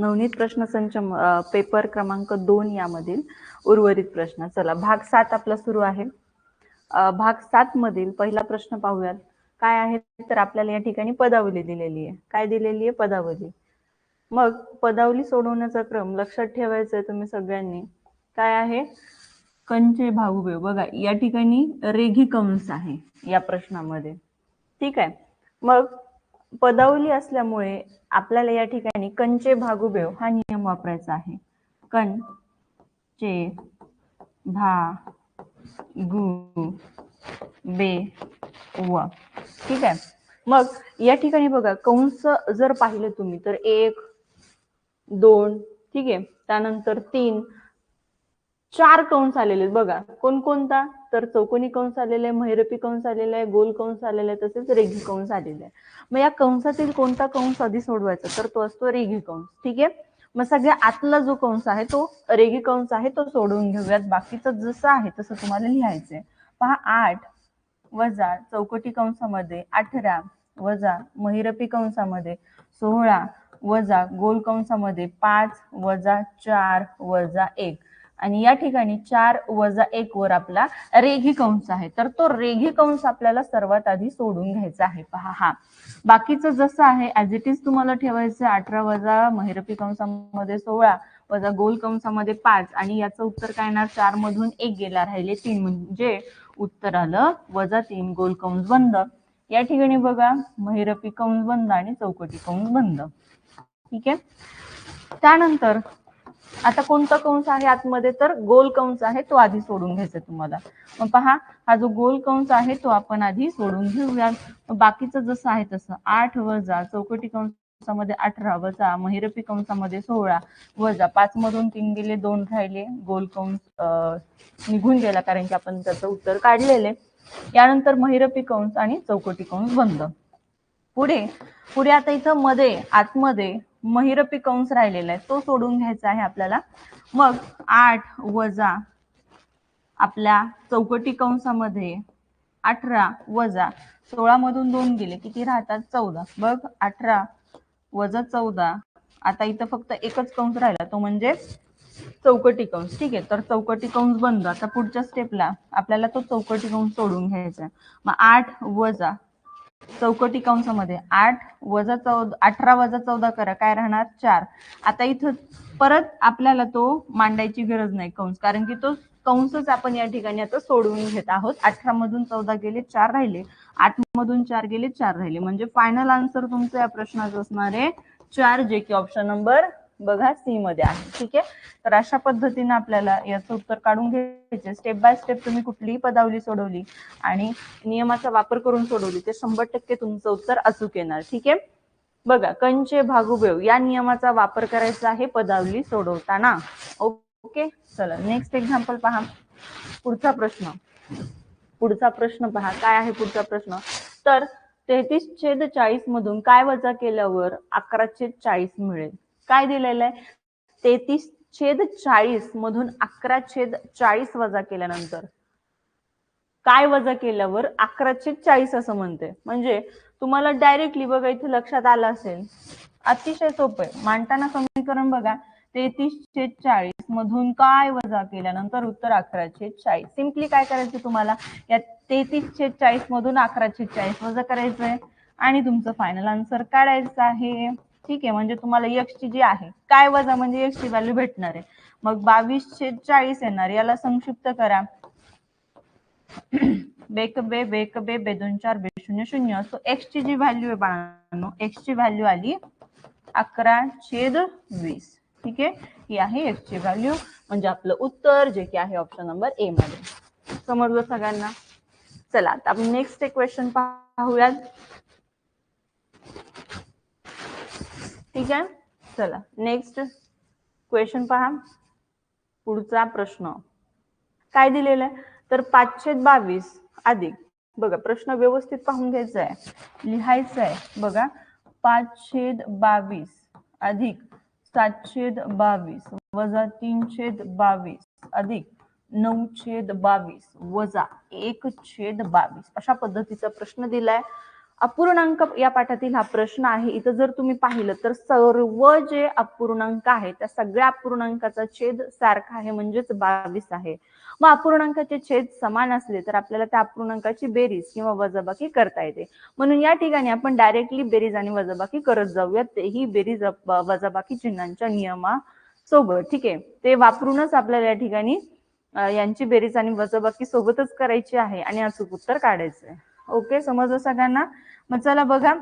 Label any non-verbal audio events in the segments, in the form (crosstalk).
Navneet प्रश्नसंच paper क्रमांक दोन यामधील उर्वरित प्रश्न. चला भाग सात आपला सुरू आहे. भाग सात मधील पहिला प्रश्न पाहूयात. काय आहे? तर आपल्याला या ठिकाणी पदावली दिलेली आहे. काय दिलेली आहे? पदावली. मग पदावली सोडवण्याचा क्रम लक्षात ठेवायचा आहे तुम्ही सगळ्यांनी. काय आहे? कंचे भाऊबे बघा या ठिकाणी रेघी कंस आहे या प्रश्नामध्ये. ठीक आहे. मग पदावली असल्यामुळे आपल्याला या ठिकाणी कंचे भागुबेव हा नियम वापरायचा आहे. कण चे भा गु बे व ठीक आहे? मग या ठिकाणी बघा कंस जर पाहिलं तुम्ही तर एक दोन ठीक आहे? त्यानंतर तीन चार कंस आलेले आहेत. बघा कोणकोणता तर चौकोनी कंस आलेला आहे महिरपी कंस आलेला आहे गोल कंस आलेला आहे तसेच रेघी कंस आलेला आहे. मग या कंसातील कोणता कंस आधी सोडवायचा? तर तो असतो रेघी कंस. ठीक आहे? मग सगळ्या आतला जो कंस आहे तो रेघी कंस आहे तो सोडवून घेऊयात. बाकीचं जसं आहे तसं तुम्हाला लिहायचंय. पहा आठ वजा चौकटी कंसामध्ये अठरा वजा महिरपी कंसामध्ये सोळा वजा गोल कंसामध्ये पाच वजा चार वजा एक. आणि या ठिकाणी चार वजा एक वर आपला रेघी कंस आहे. तर तो रेघी कंस आपल्याला सर्वात आधी सोडून घ्यायचा आहे. पहा हा. बाकीचं जसं आहे ऍज इट इज तुम्हाला ठेवायचं अठरा वजा महिरपी कंसामध्ये सोळा वजा गोल कंसामध्ये पाच. आणि याचं उत्तर काय येणार? चार मधून एक गेला राहिले तीन. म्हणजे उत्तर आलं वजा तीन गोल कंस बंद. या ठिकाणी बघा महिरपी कंस बंद आणि चौकटी कंस बंद. ठीक आहे? त्यानंतर आता कोणता कंस आहे आतमध्ये? तर गोल कंस आहे तो आधी सोडून घ्यायचा तुम्हाला. मग पहा हा जो गोल कंस आहे तो आपण आधी सोडून घेऊया. बाकीचं जसं आहे तसं. आठ वजा चौकटी कंसामध्ये अठरा वजा महिरपी कंसामध्ये सोळा वजा. पाच मधून तीन गेले दोन राहिले. गोल कंस निघून गेला कारण की आपण त्याचं उत्तर काढलेले यानंतर महिरपी कंस आणि चौकटी कंस बंद. पुढे पुढे आता इथं मध्ये आतमध्ये महिरपी कंस राहिलेला आहे. तो सोडून घ्यायचा आहे आपल्याला. मग आठ वजा आपल्या चौकटी कंसामध्ये अठरा वजा सोळा मधून दोन गेले. किती राहतात? चौदा. बघ अठरा वजा चौदा. आता इथं फक्त एकच कंस राहिला. तो म्हणजे चौकटी कंस. ठीक आहे? तर चौकटी कंस बंद. आता पुढच्या स्टेपला आपल्याला तो चौकटी कंस सोडून घ्यायचा आहे. मग आठ वजा चौकटी कंसामध्ये. आठ वजा चौदा अठरा वजा चौदा करा. काय राहणार? चार. आता इथं परत आपल्याला तो मांडायची गरज नाही कंस. कारण की तो कंसच आपण या ठिकाणी आता सोडवून घेत आहोत. अठरा मधून चौदा गेले चार राहिले. आठ मधून चार गेले चार राहिले. म्हणजे फायनल आन्सर तुमचं या प्रश्नाचं असणार आहे. चार जे की ऑप्शन नंबर बघा सी मध्ये आहे. ठीक आहे? तर अशा पद्धतीने आपल्याला याचं उत्तर काढून घ्यायचे. स्टेप बाय स्टेप तुम्ही कुठलीही पदावली सोडवली आणि नियमाचा वापर करून सोडवली ते शंभर टक्के तुमचं उत्तर अचूक येणार. ठीक आहे? बघा कंचे भागुबेव या नियमाचा वापर करायचा आहे पदावली सोडवताना. ओके? चला नेक्स्ट एक्झाम्पल पहा. पुढचा प्रश्न. पुढचा प्रश्न पहा. काय आहे पुढचा प्रश्न? तर तेहतीस छेद चाळीस मधून काय वजा केल्यावर अकरा छेद चाळीस मिळेल? काय दिलेलं आहे? तेहतीस छेद चाळीस मधून अकरा छेद चाळीस वजा केल्यानंतर. काय वजा केल्यावर? अकरा छेद चाळीस असं म्हणते. म्हणजे तुम्हाला डायरेक्टली बघा इथे लक्षात आलं असेल. अतिशय सोपं आहे. मांडताना समीकरण बघा. तेहतीस छेद चाळीस मधून काय वजा केल्यानंतर उत्तर अकरा छेद चाळीस. सिम्पली काय करायचं तुम्हाला? या तेहतीस छेद चाळीस मधून अकरा छेद चाळीस वजा करायचंय. आणि तुमचं फायनल आन्सर काढायचं आहे. ठीक आहे म्हणजे तुम्हाला एक्सची जी आहे काय वजा म्हणजे एक्सची व्हॅल्यू भेटणार आहे? मग बावीस छेद चाळीस येणार याला संक्षिप्त करा. (clears throat) बेक बे बेक बे बे दोन चार बे शून्य शून्य. सो एक्सची जी व्हॅल्यू आहे बाळांनो एक्सची व्हॅल्यू आली अकरा छेद वीस. ठीक आहे? ही आहे एक्सची व्हॅल्यू म्हणजे आपलं उत्तर जे की आहे ऑप्शन नंबर ए मध्ये. समजलं सगळ्यांना. चला आता आपण नेक्स्ट एक क्वेश्चन पाहूयात. ठीक आहे? चला नेक्स्ट क्वेश्चन पहा. पुढचा प्रश्न. काय दिलेलं आहे? तर पाचशे बावीस अधिक. बघा प्रश्न व्यवस्थित पाहून घ्यायचा आहे. लिहायचा आहे. बघा पाचशे बावीस अधिक सातशेद बावीस वजा तीनशे बावीस अधिक नऊ छेद बावीस वजा एक छेद बावीस. अशा पद्धतीचा प्रश्न दिलाय. अपूर्णांक या पाठातील हा प्रश्न आहे. इथं जर तुम्ही पाहिलं तर सर्व जे अपूर्णांक आहे त्या सगळ्या अपूर्णांकाचा छेद सारखा आहे म्हणजेच बावीस आहे. मग अपूर्णांकाचे छेद समान असले तर आपल्याला त्या अपूर्णांकाची बेरीज किंवा वजाबाकी करता येते. म्हणून या ठिकाणी आपण डायरेक्टली बेरीज आणि वजाबाकी करत जाऊयात. तेही बेरीज वजाबाकी चिन्हांच्या नियमा सोबत ठीक आहे? ते वापरूनच आपल्याला या ठिकाणी यांची बेरीज आणि वजाबाकी सोबतच करायची आहे आणि अचूक उत्तर काढायचं आहे ओके समजलं सगळ्यांना? मग चला बघा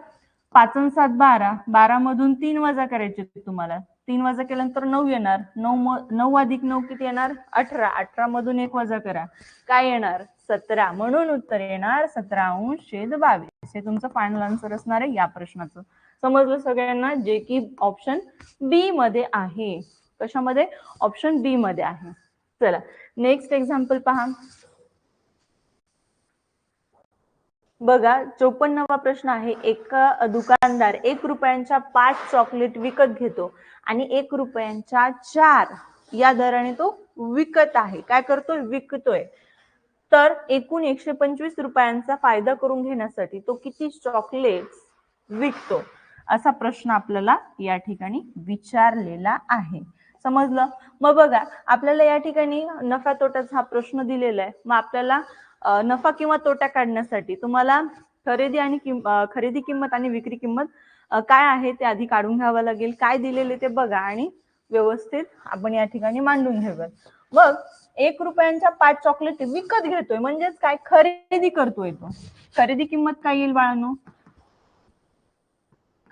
पाच सात बारा. बारा मधून तीन वजा करायचे तुम्हाला. तीन वजा केल्यानंतर नऊ येणार. नऊ नऊ अधिक नऊ किती येणार? अठरा. अठरा मधून एक वजा करा. काय येणार? सतरा. म्हणून उत्तर येणार सतरा अंश छेद बावीस. हे तुमचं फायनल आन्सर असणार आहे या प्रश्नाचं. समजलं सगळ्यांना? जे की ऑप्शन बी मध्ये आहे. कशामध्ये? ऑप्शन बी मध्ये आहे. चला नेक्स्ट एक्झाम्पल पहा. बघा चोपन्नवा प्रश्न आहे. एक दुकानदार एक रुपयांच्या पाच चॉकलेट विकत घेतो आणि एक रुपयांच्या चार या दराने तो विकत आहे. काय करतोय विकतोय. तर एकूण एकशे पंचवीस रुपयांचा फायदा करून घेण्यासाठी तो किती चॉकलेट विकतो? असा प्रश्न आपल्याला या ठिकाणी विचारलेला आहे. समजलं? मग बघा आपल्याला या ठिकाणी नफा तोट्याचा हा प्रश्न दिलेला आहे. मग आपल्याला नफा किंवा तोटा काढण्यासाठी तुम्हाला खरेदी आणि किंम- खरेदी किंमत आणि विक्री किंमत काय आहे ते आधी काढून घ्यावं लागेल. काय दिलेले ते बघा आणि व्यवस्थित आपण या ठिकाणी मांडून घेऊयात. मग एक रुपयांच्या पाच चॉकलेट विकत घेतोय. म्हणजेच काय? खरेदी करतोय तो. खरेदी किंमत काय येईल बाळांनो?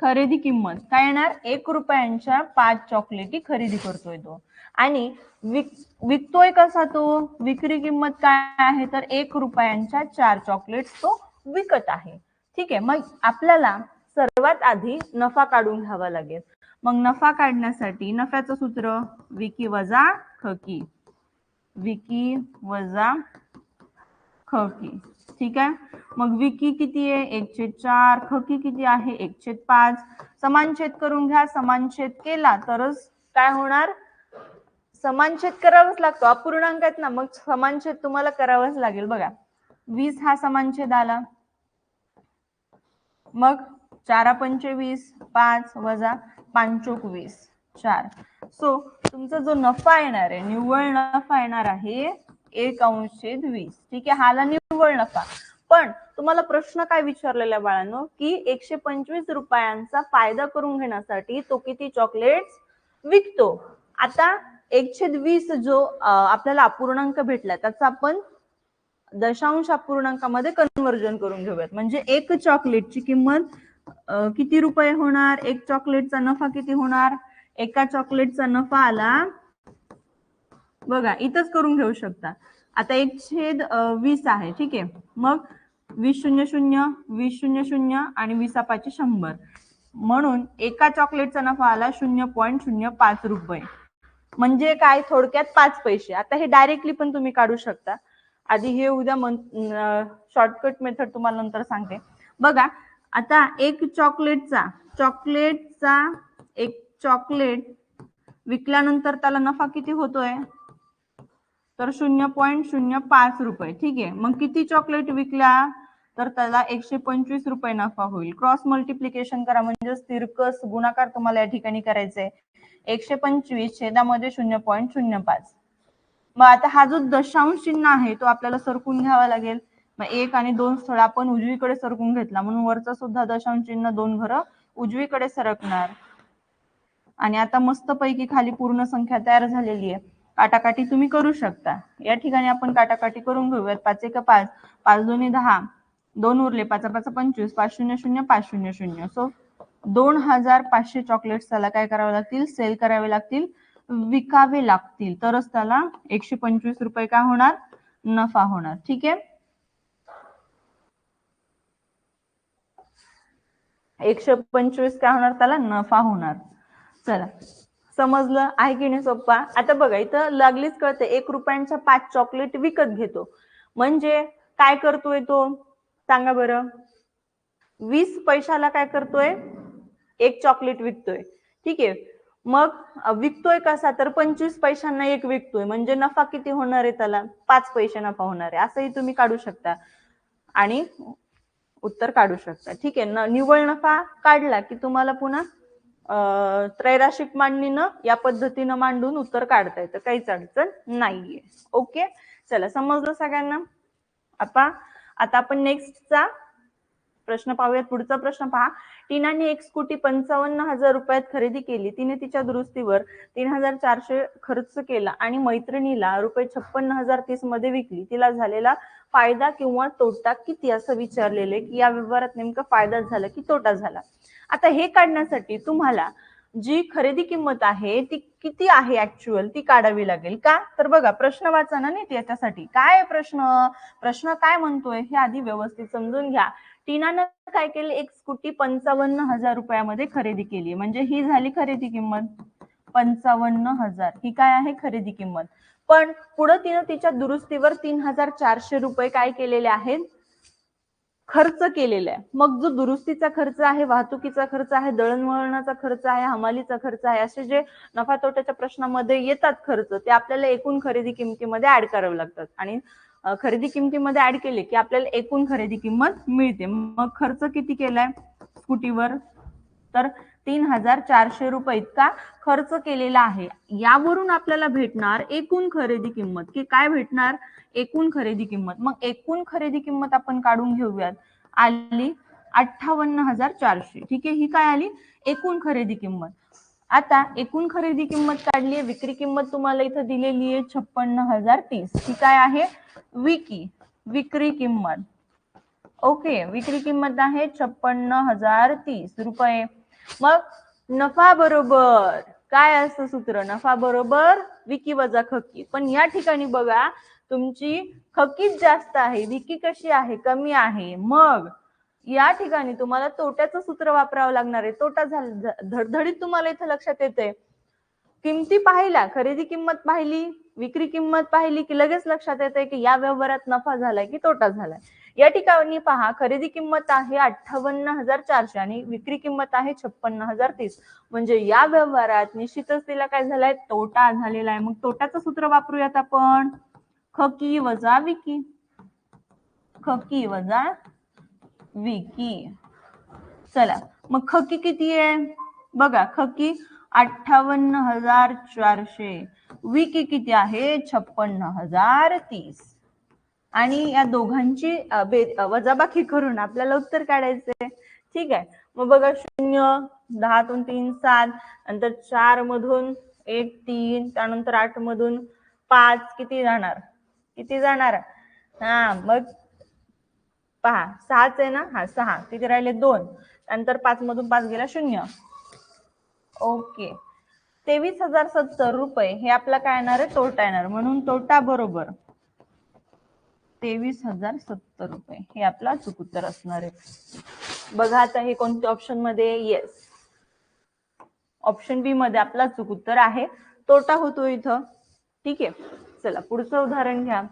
खरेदी किंमत. काय येणार? एक रुपयांच्या पाच चॉकलेटी खरेदी करतोय तो. आणि विक विकतोय कसा तो? विक्री किंमत काय आहे? तर एक रुपयांच्या चार चॉकलेट्स तो विकत आहे. ठीक आहे? मग आपल्याला सर्वात आधी नफा काढून घ्यावा लागेल. मग नफा काढण्यासाठी नफ्याचं सूत्र विकी वजा खकी. विकी वजा खकी. ठीक आहे? मग विकी किती आहे? एकशे चार. खकी किती आहे? एकशे पाच. समान छेद करून घ्या. समान छेद केला तरच काय होणार? समान छेद करावाच लागतो. अपूर्णांक आहेत ना मग समान छेद तुम्हाला करावाच लागेल. बघा. वीस हा समान छेद आला. मग चारा पंचवीस पाच वजा पांचोक वीस चार. सो तुमचा जो नफा येणार आहे निव्वळ नफा येणार आहे एक अंशेद वीस. ठीक आहे? हाला निव्वळ नका. पण तुम्हाला प्रश्न काय विचारलेला बाळांनो? की एकशे पंचवीस रुपयांचा फायदा करून घेण्यासाठी तो किती चॉकलेट्स विकतो. आता एकशे वीस जो आपल्याला अपूर्णांक भेटला त्याचा आपण दशांश अपूर्णांकामध्ये कन्वर्जन करून घेऊयात. म्हणजे एक चॉकलेटची किंमत किती रुपये होणार? एक चॉकलेटचा नफा किती होणार? एका चॉकलेटचा नफा आला बघा इथंच करून घेऊ शकता. आता एक छेद वीस आहे ठीक आहे. मग वीस शून्य शून्य वीस शून्य शून्य आणि वीस पाचशे शंभर. म्हणून एका चॉकलेटचा नफा आला शून्य पॉईंट शून्य पाच रुपये. म्हणजे काय? थोडक्यात पाच पैसे. आता हे डायरेक्टली पण तुम्ही काढू शकता. आधी हे उद्या शॉर्टकट मेथड तुम्हाला नंतर सांगते. बघा आता एक चॉकलेटचा चॉकलेटचा एक चॉकलेट विकल्यानंतर त्याला नफा किती होतोय? तर शून्य पॉईंट शून्य पाच रुपये. ठीक आहे? मग किती चॉकलेट विकल्या तर त्याला एकशे पंचवीस रुपये नफा होईल. क्रॉस मल्टिप्लिकेशन करा म्हणजे तिरकस गुणाकार तुम्हाला या ठिकाणी करायचंय एकशे पंचवीस छेदामध्ये शून्य पॉईंट शून्य पाच. मग आता हा जो दशांश चिन्ह आहे तो आपल्याला सरकून घ्यावा लागेल. मग एक आणि दोन स्थळ आपण उजवीकडे सरकून घेतला. म्हणून वरचा सुद्धा दशांश चिन्ह दोन घरं उजवीकडे सरकणार. आणि आता मस्तपैकी खाली पूर्ण संख्या तयार झालेली आहे. काटाकाटी तुम्ही करू शकता. या ठिकाणी आपण काटाकाटी करून घेऊयात. पाच एक पाच पाच दोन्ही दहा दोन उरले पाच पाच पंचवीस पाच शून्य शून्य पाच शून्य शून्य. सो दोन हजार पाचशे चॉकलेट्स त्याला काय करावे लागतील? सेल करावे लागतील विकावे लागतील. तरच त्याला एकशे पंचवीस रुपये काय होणार? नफा होणार. ठीक आहे? एकशे पंचवीस काय होणार? त्याला नफा होणार. चला. समजलं? आहे की नाही सोप्पा? आता बघा इथं लागलीच कळते. एक रुपयांच्या पाच चॉकलेट विकत घेतो. म्हणजे काय करतोय तो? सांगा बरं. वीस पैशाला काय करतोय? एक चॉकलेट विकतोय. ठीक आहे. मग विकतोय कसा? तर पंचवीस पैशांना एक विकतोय. म्हणजे नफा किती होणार आहे त्याला? पाच पैसे नफा होणार आहे. असंही तुम्ही काढू शकता. आणि उत्तर काढू शकता. ठीक आहे. न निव्वळ नफा काढला की तुम्हाला पुन्हा त्रैराशिक मांडणीनं या पद्धतीनं मांडून उत्तर काढता येतं. काहीच अडचण नाहीये. ओके? चला समजलं सगळ्यांना? आता आता आपण नेक्स्टचा प्रश्न पाहूयात. पुढचा प्रश्न पहा. टीनाने एक स्कूटी पंचावन्न हजार रुपयात खरेदी केली. तिने तिच्या दुरुस्तीवर तीन हजार चारशे खर्च केला आणि मैत्रिणीला रुपये छप्पन्न हजार तीसमध्ये विकली. तिला झालेला फायदा किंवा तोटा किती असं विचारलेले की या व्यवहारात नेमका फायदा झाला की तोटा झाला? आता हे काढण्यासाठी तुम्हाला जी खरेदी किंमत आहे ती किती आहे ऍक्च्युअल ती काढावी लागेल का? तर बघा प्रश्न वाचा ना नीट याच्यासाठी. काय प्रश्न? प्रश्न काय म्हणतोय हे आधी व्यवस्थित समजून घ्या. टीनानं काय केलं? एक स्कूटी पंचावन्न हजार रुपयामध्ये खरेदी केली. म्हणजे ही झाली खरेदी किंमत? पंचावन्न हजार. ही काय आहे? खरेदी किंमत. पण पुढे तिनं तिच्या दुरुस्तीवर तीन हजार चारशे रुपये काय केलेले आहेत? खर्च केलेला आहे. मग जो दुरुस्तीचा खर्च आहे वाहतुकीचा खर्च आहे दळणवळणाचा खर्च आहे हमालीचा खर्च आहे असे जे नफा तोट्याच्या प्रश्नामध्ये येतात खर्च ते आपल्याला एकूण खरेदी किमतीमध्ये ऍड करावे लागतात. आणि खरेदी किमतीमध्ये ऍड केले की आपल्याला एकूण खरेदी किंमत मिळते. मग खर्च किती केलाय? स्कूटीवर. तर तीन हजार चारशे रुपये इतका खर्च केलेला आहे. यावरून आपल्याला भेटणार एकूण खरेदी किंमत. की काय भेटणार? एकूण खरेदी किंमत. मग एकूण खरेदी किंमत आपण काढून घेऊयात. आली अठ्ठावन्न हजार चारशे. ठीक आहे ही काय आली? एकूण खरेदी किंमत. आता एकूण खरेदी किंमत काढली आहे. विक्री किंमत तुम्हाला इथं दिलेली आहे छप्पन्न हजार तीस. ही काय आहे? विकी. विक्री किंमत. ओके विक्री किंमत आहे छप्पन्न हजार तीस रुपये. मग नफा बरोबर काय असतं सूत्र? नफा बरोबर विकी वजा खकी. पण या ठिकाणी बघा तुमची खकीच जास्त आहे विकी कशी आहे कमी आहे. मग या ठिकाणी तुम्हाला तोट्याचं सूत्र वापरावं लागणार आहे. तोटा झाला धडधडीत तुम्हाला इथं लक्षात येते किमती पाहिल्या खरेदी किंमत पाहिली विक्री किंमत पाहिली की लगेच लक्षात येते की या व्यवहारात नफा झालाय की तोटा झालाय? या ठिकाणी पहा खरेदी किंमत आहे अठ्ठावन्न हजार चारशे आणि विक्री किंमत आहे छप्पन्न हजार तीस. म्हणजे या व्यवहारात निश्चितच तिला काय झालाय? तोटा झालेला आहे. मग तोट्याचं सूत्र वापरूयात आपण. खकी वजा विकी. खकी वजा विकी. चला मग खकी किती आहे? बघा खकी अठ्ठावन्न हजार चारशे. विकी किती आहे? छप्पन्न हजार तीस. आणि या दोघांची बे- वजाबाकी करून आपल्याला उत्तर काढायचंय ठीक आहे. मग बघा शून्य दहातून तीन सात नंतर चार मधून एक तीन त्यानंतर आठ मधून पाच किती जाणार? किती जाणार? हा मग पहा सहाच आहे ना? हा सहा. किती राहिले? दोन. नंतर पाच मधून पाच गेला शून्य. ओके. तेवीस हजार सत्तर रुपये हे आपला काय येणार आहे? तोटा येणार. म्हणून तोटा बरोबर. तेवीस हजार सत्तर रुपये. हे आपला चूक उत्तर असणार आहे. बघा आता हे कोणत्या ऑप्शनमध्ये येस ऑप्शन बी मध्ये आपला चूक उत्तर आहे. तोटा होतो इथं. ठीक आहे. चला पुढचं उदाहरण घ्या.